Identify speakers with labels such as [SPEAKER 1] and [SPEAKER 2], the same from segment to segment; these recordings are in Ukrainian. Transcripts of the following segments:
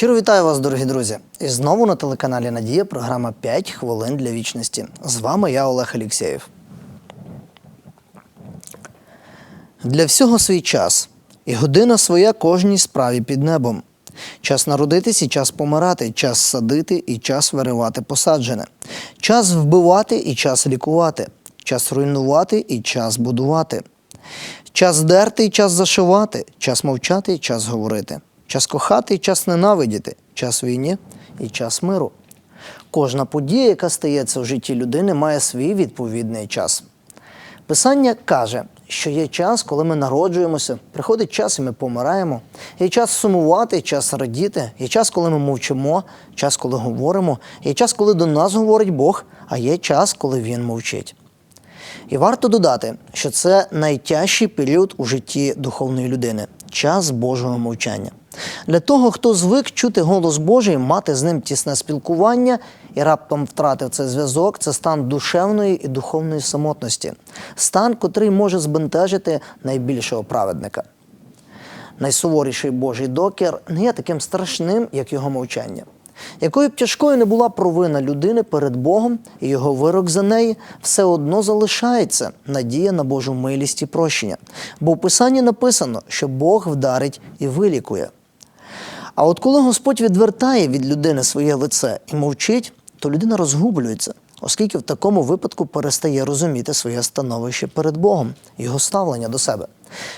[SPEAKER 1] Щиро вітаю вас, дорогі друзі! І знову на телеканалі Надія програма «5 хвилин для вічності. З вами я, Олег Алєксєєв. Для всього свій час, і година своя кожній справі під небом. Час народитись і час помирати, час садити і час виривати посаджене, час вбивати і час лікувати, час руйнувати і час будувати, час дерти і час зашивати, час мовчати і час говорити, час кохати і час ненавидіти, час війни і час миру. Кожна подія, яка стається в житті людини, має свій відповідний час. Писання каже, що є час, коли ми народжуємося, приходить час, і ми помираємо. Є час сумувати, час радіти, є час, коли ми мовчимо, час, коли говоримо, є час, коли до нас говорить Бог, а є час, коли Він мовчить. І варто додати, що це найтяжчий період у житті духовної людини час Божого мовчання. Для того, хто звик чути голос Божий, мати з ним тісне спілкування і раптом втратив цей зв'язок, це стан душевної і духовної самотності, стан, котрий може збентежити найбільшого праведника. Найсуворіший Божий докір не є таким страшним, як його мовчання. Якою б тяжкою не була провина людини перед Богом і його вирок за неї, все одно залишається надія на Божу милість і прощення. Бо в Писанні написано, що Бог вдарить і вилікує. А от коли Господь відвертає від людини своє лице і мовчить, то людина розгублюється, оскільки в такому випадку перестає розуміти своє становище перед Богом, його ставлення до себе.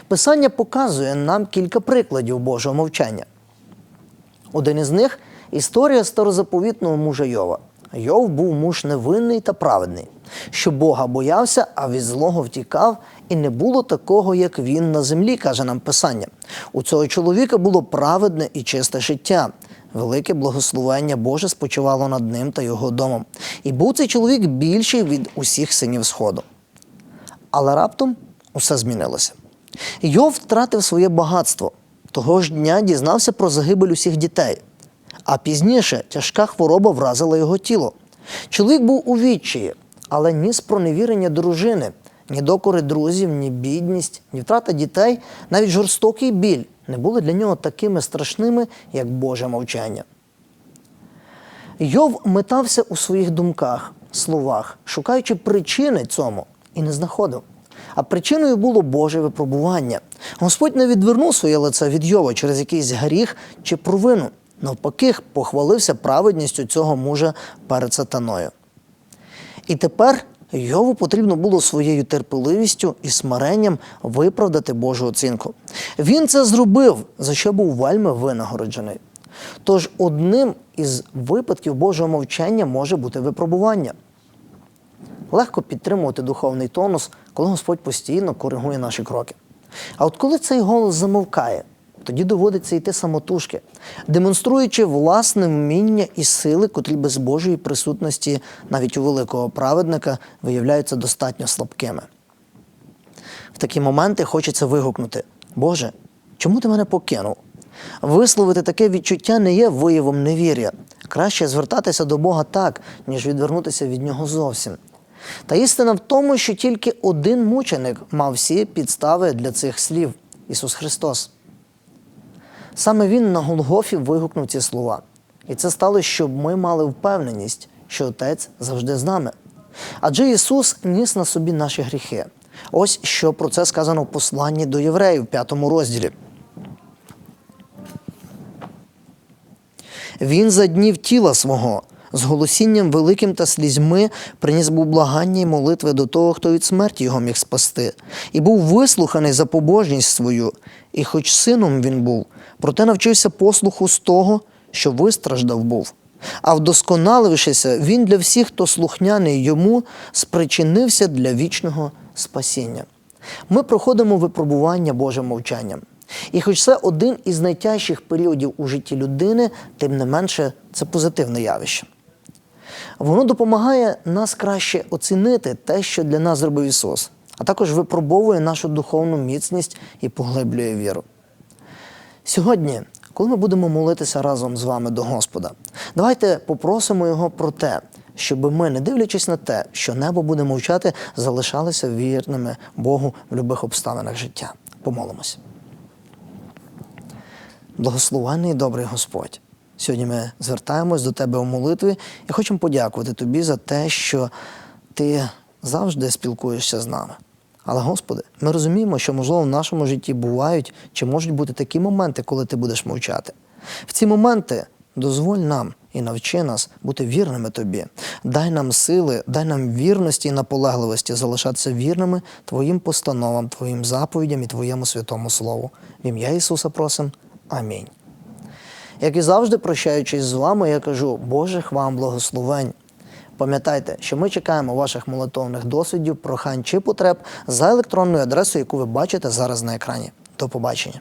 [SPEAKER 1] Писання показує нам кілька прикладів Божого мовчання. Один із них історія старозаповітного мужа Йова. Йов був муж невинний та праведний, що Бога боявся, а від злого втікав, і не було такого, як він на землі, каже нам Писання. У цього чоловіка було праведне і чисте життя. Велике благословення Боже спочивало над ним та його домом. І був цей чоловік більший від усіх синів Сходу. Але раптом усе змінилося. Йов втратив своє багатство. Того ж дня дізнався про загибель усіх дітей. А пізніше тяжка хвороба вразила його тіло. Чоловік був у відчаї, але ні спроневірення дружини, ні докори друзів, ні бідність, ні втрата дітей, навіть жорстокий біль не були для нього такими страшними, як Боже мовчання. Йов метався у своїх думках, словах, шукаючи причини цьому, і не знаходив. А причиною було Боже випробування. Господь не відвернув своє лице від Йова через якийсь гріх чи провину. Навпаки, похвалився праведністю цього мужа перед сатаною. І тепер Йову потрібно було своєю терпеливістю і смиренням виправдати Божу оцінку. Він це зробив, за що був вельми винагороджений. Тож одним із випадків Божого мовчання може бути випробування. Легко підтримувати духовний тонус, коли Господь постійно коригує наші кроки. А от коли цей голос замовкає, тоді доводиться йти самотужки, демонструючи власне вміння і сили, котрі без Божої присутності, навіть у великого праведника, виявляються достатньо слабкими. В такі моменти хочеться вигукнути: Боже, чому ти мене покинув? Висловити таке відчуття не є виявом невір'я. Краще звертатися до Бога так, ніж відвернутися від нього зовсім. Та істина в тому, що тільки один мученик мав всі підстави для цих слів Ісус Христос. Саме Він на Голгофі вигукнув ці слова. І це стало, щоб ми мали впевненість, що Отець завжди з нами. Адже Ісус ніс на собі наші гріхи. Ось що про це сказано в посланні до євреїв в п'ятому розділі. Він за днів тіла свого з голосінням великим та слізьми приніс був благання й молитви до того, хто від смерті його міг спасти, і був вислуханий за побожність свою, і хоч сином він був, проте навчився послуху з того, що вистраждав був. А вдосконалившися, він для всіх, хто слухняний йому, спричинився для вічного спасіння. Ми проходимо випробування Божим мовчанням. І хоч це один із найтяжчих періодів у житті людини, тим не менше це позитивне явище. Воно допомагає нас краще оцінити те, що для нас зробив Ісус, а також випробовує нашу духовну міцність і поглиблює віру. Сьогодні, коли ми будемо молитися разом з вами до Господа, давайте попросимо Його про те, щоб ми, не дивлячись на те, що небо буде мовчати, залишалися вірними Богу в будь-яких обставинах життя. Помолимося. Благословенний добрий Господь, Сьогодні ми звертаємось до тебе у молитві і хочемо подякувати тобі за те, що ти завжди спілкуєшся з нами. Але, Господи, ми розуміємо, що, можливо, в нашому житті бувають чи можуть бути такі моменти, коли ти будеш мовчати. В ці моменти дозволь нам і навчи нас бути вірними тобі. Дай нам сили, дай нам вірності і наполегливості залишатися вірними Твоїм постановам, Твоїм заповідям і Твоєму святому Слову. В ім'я Ісуса просим. Амінь. Як і завжди, прощаючись з вами, я кажу Божих вам благословень. Пам'ятайте, що ми чекаємо ваших молитовних досвідів, прохань чи потреб за електронною адресою, яку ви бачите зараз на екрані. До побачення.